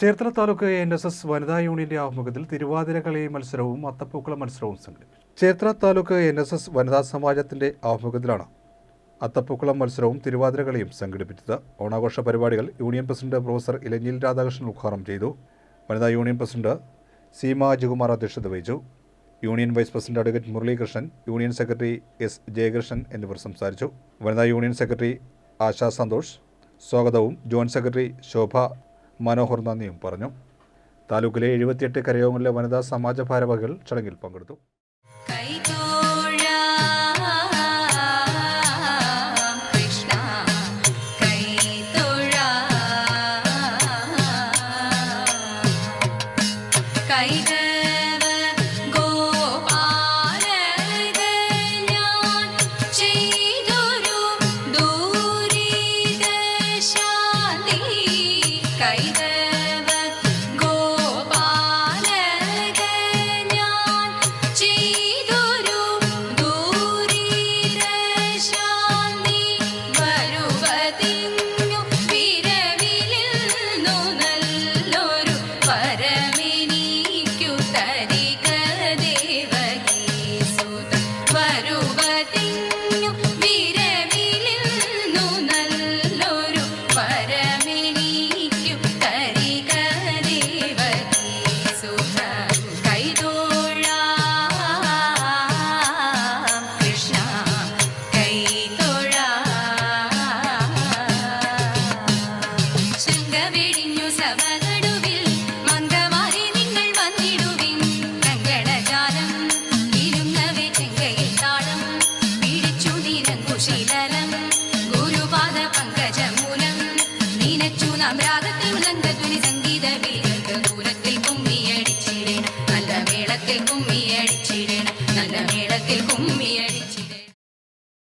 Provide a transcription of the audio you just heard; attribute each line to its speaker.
Speaker 1: Cherthala taluk N S S വനിതാ യൂണിയന്റെ ആഭിമുഖ്യത്തിൽ തിരുവാതിര കളി മത്സരവും അത്തപ്പൂക്കള മത്സരവും സംഘടിപ്പിച്ചു. Cherthala taluk N S S വനിതാ സമാജത്തിന്റെ ആഭിമുഖ്യത്തിലാണ് അത്തപ്പൂക്കളം മത്സരവും തിരുവാതിര കളിയും സംഘടിപ്പിച്ചത്. ഓണാഘോഷ പരിപാടികൾ union president professor Elanjil Radhakrishnan ഉദ്ഘാടനം ചെയ്തു. വനിതാ യൂണിയൻ പ്രസിഡന്റ് സീമ അജികുമാർ അധ്യക്ഷത വഹിച്ചു. Union vice president advocate Muralikrishnan union secretary S Jayakrishnan എന്നിവർ സംസാരിച്ചു. വനിതാ യൂണിയൻ സെക്രട്ടറി ആശാ സന്തോഷ് സ്വാഗതവും ജോയിന്റ് സെക്രട്ടറി ശോഭ മനോഹർ നന്ദിയും പറഞ്ഞു. താലൂക്കിലെ എഴുപത്തിയെട്ട് കരയോഗങ്ങളിലെ വനിതാ സമാജ ഭാരവാഹികൾ ചടങ്ങിൽ പങ്കെടുത്തു.
Speaker 2: കുമ്മിയടിച്ചിടണം. നല്ല മേളത്തിൽ കുമ്മിയടിച്ചിടണം. നല്ല മേളത്തിൽ കുമ്മി